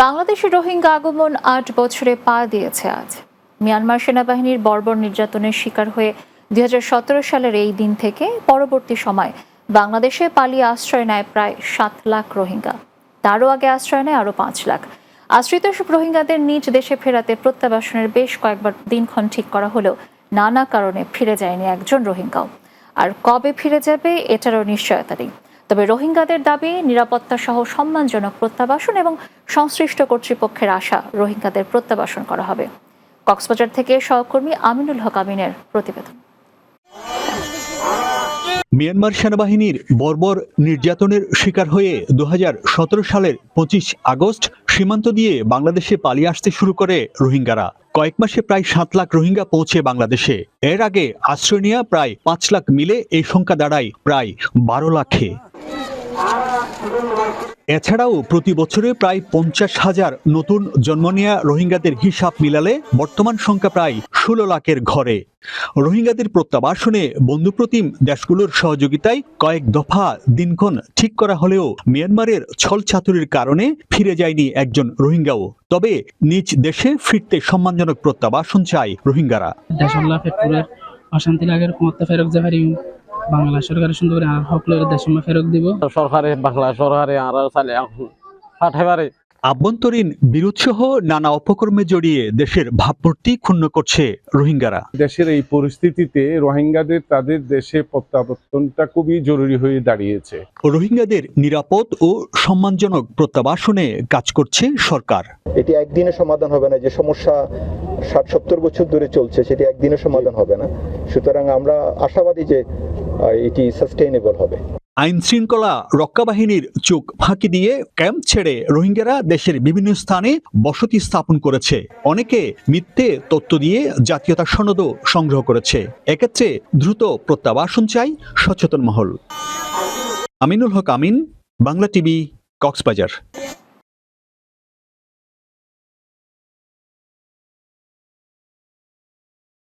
বাংলাদেশে রোহিঙ্গা আগমন আট বছরে পা দিয়েছে আজ। মিয়ানমার সেনাবাহিনীর বর্বর নির্যাতনের শিকার হয়ে দুই সালের এই দিন থেকে পরবর্তী সময় বাংলাদেশে পালিয়ে আশ্রয় নেয় প্রায় সাত লাখ রোহিঙ্গা। তারও আগে আশ্রয় নেয় আরও পাঁচ লাখ। আশ্রিত সব রোহিঙ্গাদের নিজ দেশে ফেরাতে প্রত্যাবাসনের বেশ কয়েকবার দিনক্ষণ ঠিক করা হলেও নানা কারণে ফিরে যায়নি একজন রোহিঙ্গাও। আর কবে ফিরে যাবে, এটারও নিশ্চয়তা নেই। তবে রোহিঙ্গাদের দাবি, নিরাপত্তা সহ সম্মানজনক প্রত্যাবাসন এবং সংশ্লিষ্ট কর্তৃপক্ষের আশা রোহিঙ্গাদের প্রত্যাবাসন করা হবে। কক্সবাজার থেকে সহকর্মী আমিনুল হক আমিনের প্রতিবেদন। মিয়ানমার সেনাবাহিনীর বর্বর নির্যাতনের শিকার হয়ে দু হাজার সতেরো সালের পঁচিশ আগস্ট সীমান্ত দিয়ে বাংলাদেশে পালিয়ে আসতে শুরু করে রোহিঙ্গারা। কয়েক মাসে প্রায় সাত লাখ রোহিঙ্গা পৌঁছে বাংলাদেশে। এর আগে আশ্রয় নেওয়া প্রায় পাঁচ লাখ মিলে এই সংখ্যা দাঁড়ায় প্রায় বারো লাখে। এছাড়াও প্রতি বছরে প্রায় পঞ্চাশ হাজার নতুন জন্ম নেওয়া রোহিঙ্গাদের হিসাব মিলালে বর্তমান সংখ্যা প্রায় ষোলো লাখের ঘরে। রোহিঙ্গাদের প্রত্যাবাসনে বন্ধুপ্রতিম দেশগুলোর সহযোগিতায় কয়েক দফা দিনক্ষণ ঠিক করা হলেও মিয়ানমারের ছলচাতুরির কারণে ফিরে যায়নি একজন রোহিঙ্গাও। তবে নিজ দেশে ফিরতে সম্মানজনক প্রত্যাবাসন চায় রোহিঙ্গারা। অশান্তি লাগার বাংলা সরকারের সুন্দর করে আর হকলের দেশমা ফেরক দিব। সরকারে বাংলা সরকারে আর চালে এখন পাঠাইবারে। আভ্যন্তরীণ বিরোধসহ নানা অপকর্মে জড়িয়ে দেশের ভাবমূর্তি ক্ষুণ্ণ করছে রোহিঙ্গারা। দেশের এই পরিস্থিতিতে রোহিঙ্গাদের তাদের দেশে প্রত্যাবর্তনটা খুবই জরুরি হয়ে দাঁড়িয়েছে। রোহিঙ্গাদের নিরাপদ ও সম্মানজনক প্রত্যাবাসনে কাজ করছে সরকার। এটি একদিনে সমাধান হবে না যে সমস্যা ষাট সত্তর বছর ধরে চলছে সেটি একদিনে সমাধান হবে না। সুতরাং আমরা আশাবাদী যে এটি সাস্টেইনেবল হবে। আইন শৃঙ্খলা রক্ষা বাহিনীর চোখ ফাঁকি দিয়ে ক্যাম্প ছেড়ে রোহিঙ্গারা দেশের বিভিন্ন স্থানে বসতি স্থাপন করেছে। অনেকে মিথ্যে তথ্য দিয়ে জাতীয়তা সনদও সংগ্রহ করেছে। এক্ষেত্রে দ্রুত প্রত্যাবাসন চাই সচেতন মহল। আমিনুল হক আমিন, বাংলা টিভি, কক্সবাজার।